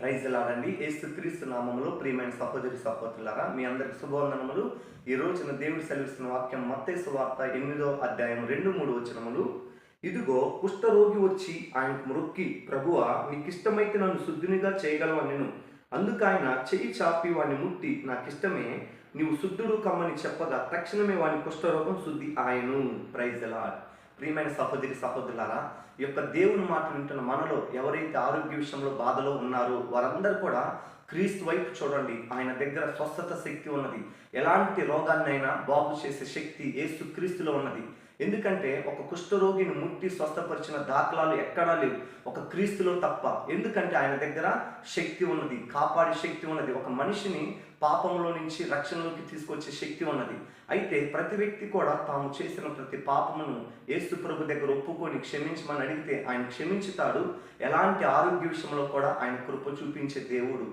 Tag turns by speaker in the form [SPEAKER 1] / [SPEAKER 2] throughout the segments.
[SPEAKER 1] Praise లాడండి ఏసు క్రీస్తు నామములో ప్రియమైన సహోదరి సహోదరులారా మీ అందరికి శుభవందనములు ఈ రోజున దేవుడు సెలవిస్తున్న వాక్యం మత్తేసు వార్త ఎనిమిదో అధ్యాయం రెండు మూడు వచనములు. ఇదిగో కుష్ఠరోగి వచ్చి ఆయనకు మృక్కి ప్రభువ నీకు ఇష్టమైతే నన్ను శుద్ధునిగా చేయగలవా నేను అందుకు ఆయన చెయ్యి చాపి వాడిని ముట్టి నాకిష్టమే నీవు శుద్ధుడు కమ్మని చెప్పగా తక్షణమే వాని కుష్ఠరోగం శుద్ధి ఆయను. ప్రైజ్ లాడ్ ప్రియమైన సహోదరి సహోదరులారా ఈ యొక్క దేవుని మాట వింటున్న మనలో ఎవరైతే ఆరోగ్య విషయంలో బాధలో ఉన్నారో వారందరూ కూడా క్రీస్తు వైపు చూడండి. ఆయన దగ్గర స్వస్థత శక్తి ఉన్నది. ఎలాంటి రోగాన్నైనా బాగు చేసే శక్తి ఏసు క్రీస్తులో ఉన్నది. ఎందుకంటే ఒక కుష్ఠరోగిని ముట్టి స్వస్థపరిచిన దాఖలాలు ఎక్కడా లేవు. ఒక క్రీస్తులో తప్ప. ఎందుకంటే ఆయన దగ్గర శక్తి ఉన్నది. కాపాడే శక్తి ఉన్నది. ఒక మనిషిని పాపంలో నుంచి రక్షణలోకి తీసుకొచ్చే శక్తి ఉన్నది. అయితే ప్రతి వ్యక్తి కూడా తాము చేసిన ప్రతి పాపమును యేసు ప్రభు దగ్గర ఒప్పుకొని క్షమించమని అడిగితే ఆయన క్షమించుతాడు. ఎలాంటి ఆరోగ్య విషయంలో కూడా ఆయన కృప చూపించే దేవుడు.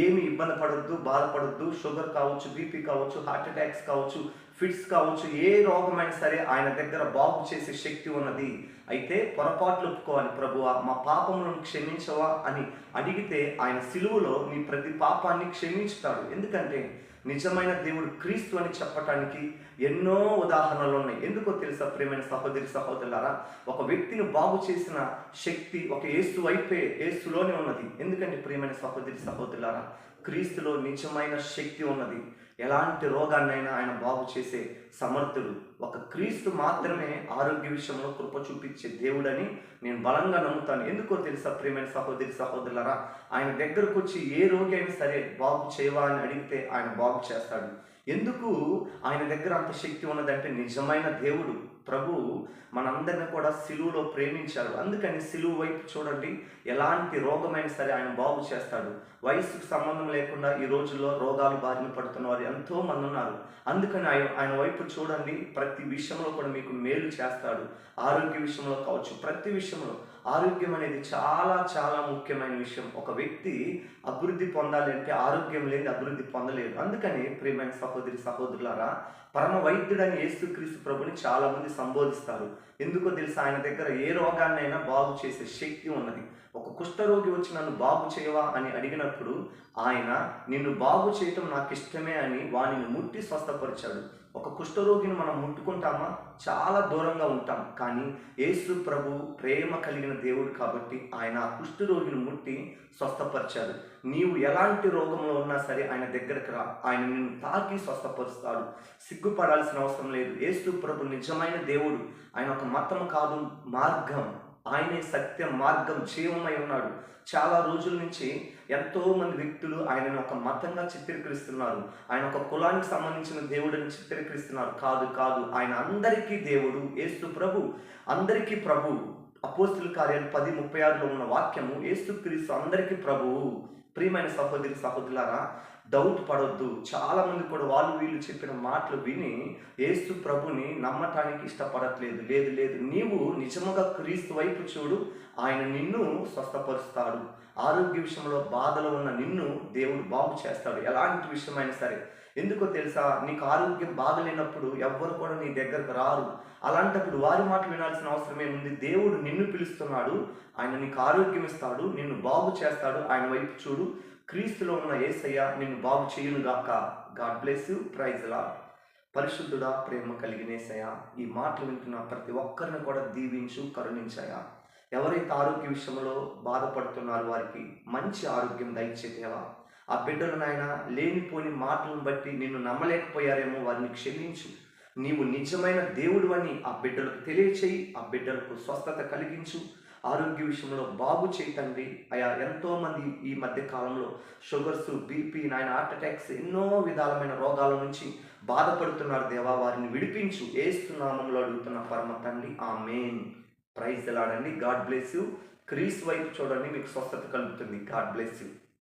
[SPEAKER 1] ఏమి ఇబ్బంది పడొద్దు బాధపడొద్దు. షుగర్ కావచ్చు బీపీ కావచ్చు హార్ట్ అటాక్స్ కావచ్చు ఫిట్స్ కావచ్చు ఏ రోగమైనా సరే ఆయన దగ్గర బాగు చేసే శక్తి ఉన్నది. అయితే పొరపాట్లు ఒప్పుకోవాలి ప్రభువా మా పాపములను క్షమించవా అని అడిగితే ఆయన సిలువలో నీ ప్రతి పాపాన్ని క్షమించుతాడు. ఎందుకంటే నిజమైన దేవుడు క్రీస్తు అని చెప్పటానికి ఎన్నో ఉదాహరణలు ఉన్నాయి. ఎందుకో తెలుసా ప్రేమైన సహోదరి సహోదరులారా? ఒక వ్యక్తిని బాగు చేసిన శక్తి ఒక ఏసు వైపే ఏసులోనే ఉన్నది. ఎందుకంటే ప్రియమైన సహోదరి సహోదరులారా క్రీస్తులో నిజమైన శక్తి ఉన్నది. ఎలాంటి రోగాన్నైనా ఆయన బాగు చేసే సమర్థుడు. ఒక క్రీస్తు మాత్రమే ఆరోగ్య విషయంలో కృప చూపించే దేవుడని నేను బలంగా నమ్ముతాను. ఎందుకో తెలుసా ప్రియమైన సహోదరి సహోదరులరా? ఆయన దగ్గరకు వచ్చి ఏ రోగి అయినా సరే బాగు చేయవా అని అడిగితే ఆయన బాగు చేస్తాడు. ఎందుకు? ఆయన దగ్గర అంత శక్తి ఉన్నదంటే నిజమైన దేవుడు. ప్రభు మనందరిని కూడా సిలువులో ప్రేమించాడు. అందుకని సిలువు వైపు చూడండి ఎలాంటి రోగమైనా సరే ఆయన బాగు చేస్తాడు. వయసుకు సంబంధం లేకుండా ఈ రోజుల్లో రోగాలు బారిన పడుతున్న వారు ఎంతో మంది ఉన్నారు. అందుకని ఆయన ఆయన వైపు చూడండి ప్రతి విషయంలో కూడా మీకు మేలు చేస్తాడు. ఆరోగ్య విషయంలో కావచ్చు ప్రతి విషయంలో. ఆరోగ్యం అనేది చాలా చాలా ముఖ్యమైన విషయం. ఒక వ్యక్తి అభివృద్ధి పొందాలి అంటే ఆరోగ్యం లేని అభివృద్ధి పొందలేడు. అందుకని ప్రియమైన సహోదరి సహోదరులారా పరమ వైద్యుడని యేసుక్రీస్తు ప్రభుని చాలామంది సంబోధిస్తారు. ఎందుకో తెలుసు? ఆయన దగ్గర ఏ రోగాన్నైనా బాగు చేసే శక్తి ఉన్నది. ఒక కుష్ఠరోగి వచ్చి నన్ను బాగు చేయవా అని అడిగినప్పుడు ఆయన నిన్ను బాగు చేయటం నాకు ఇష్టమే అని వానిని ముట్టి స్వస్థపరిచాడు. ఒక కుష్ఠరోగిని మనం ముట్టుకుంటామా? చాలా దూరంగా ఉంటాం. కానీ యేసు ప్రభు ప్రేమ కలిగిన దేవుడు కాబట్టి ఆయన ఆ కుష్ఠరోగిని ముట్టి స్వస్థపరిచాడు. నీవు ఎలాంటి రోగంలో ఉన్నా సరే ఆయన దగ్గరకు రా. ఆయన నిన్ను తాకి స్వస్థపరుస్తాడు. సిగ్గుపడాల్సిన అవసరం లేదు. యేసు ప్రభు నిజమైన దేవుడు. ఆయన ఒక మతం కాదు మార్గం. ఆయనే సత్యం మార్గం జీవమై ఉన్నాడు. చాలా రోజుల నుంచి ఎంతో మంది వ్యక్తులు ఆయనను ఒక మతంగా చిత్రీకరిస్తున్నారు. ఆయన ఒక కులానికి సంబంధించిన దేవుడిని చిత్రీకరిస్తున్నారు. కాదు కాదు. ఆయన అందరికీ దేవుడు ఏసు ప్రభు. అందరికీ ప్రభు. అపోస్తుల కార్యాలు పది ముప్పై ఆరులో ఉన్న వాక్యము ఏసుక్రీస్తు అందరికీ ప్రభువు ప్రియమైన సహోదరి సహోదరులారా డౌట్ పడొద్దు చాలామంది కూడా వాళ్ళు వీళ్ళు చెప్పిన మాటలు విని ఏసు ప్రభుని నమ్మటానికి ఇష్టపడట్లేదు. లేదు లేదు. నీవు నిజముగా క్రీస్తు వైపు చూడు. ఆయన నిన్ను స్వస్థపరుస్తాడు. ఆరోగ్య విషయంలో బాధలో ఉన్న నిన్ను దేవుడు బాగు చేస్తాడు. ఎలాంటి విషయమైనా సరే. ఎందుకో తెలుసా? నీకు ఆరోగ్యం బాగలేనప్పుడు ఎవ్వరు కూడా నీ దగ్గరకు రారు. అలాంటప్పుడు వారి మాట వినాల్సిన అవసరం ఏముంది? దేవుడు నిన్ను పిలుస్తున్నాడు. ఆయన నీకు ఆరోగ్యం ఇస్తాడు. నిన్ను బాగు చేస్తాడు. ఆయన వైపు చూడు. క్రీస్తులో ఉన్న ఏసయ్య నిన్ను బాగు చేయునుగాక. గాడ్ బ్లెస్ యూ ప్రైజ్ లా పరిశుద్ధుడా ప్రేమ కలిగిన ఈ మాటలు వింటున్న ప్రతి ఒక్కరిని కూడా దీవించు కరుణించాయా ఎవరైతే ఆరోగ్య విషయంలో బాధపడుతున్నారో వారికి మంచి ఆరోగ్యం దయచేదేవా ఆ బిడ్డలు నాయన లేనిపోని మాటలను బట్టి నిన్ను నమ్మలేకపోయారేమో వారిని క్షమించు. నీవు నిజమైన దేవుడు అని ఆ బిడ్డలకు తెలియచేయి ఆ బిడ్డలకు స్వస్థత కలిగించు. ఆరోగ్య విషయంలో బాగు చేయతండి అయా ఎంతోమంది ఈ మధ్య కాలంలో షుగర్స్ బీపీ నాయన హార్ట్ అటాక్స్ ఎన్నో విధాలమైన రోగాల నుంచి బాధపడుతున్నారు. దేవా వారిని విడిపించు. ఏస్తున్నామంలో అడుగుతున్న పరమ తండ్రి. ఆ మెయిన్ ప్రైజ్ ఎలాడండి గాడ్ బ్లెస్ యూ. క్రీస్ వైపు చూడండి మీకు స్వస్థత కలుగుతుంది. God bless you.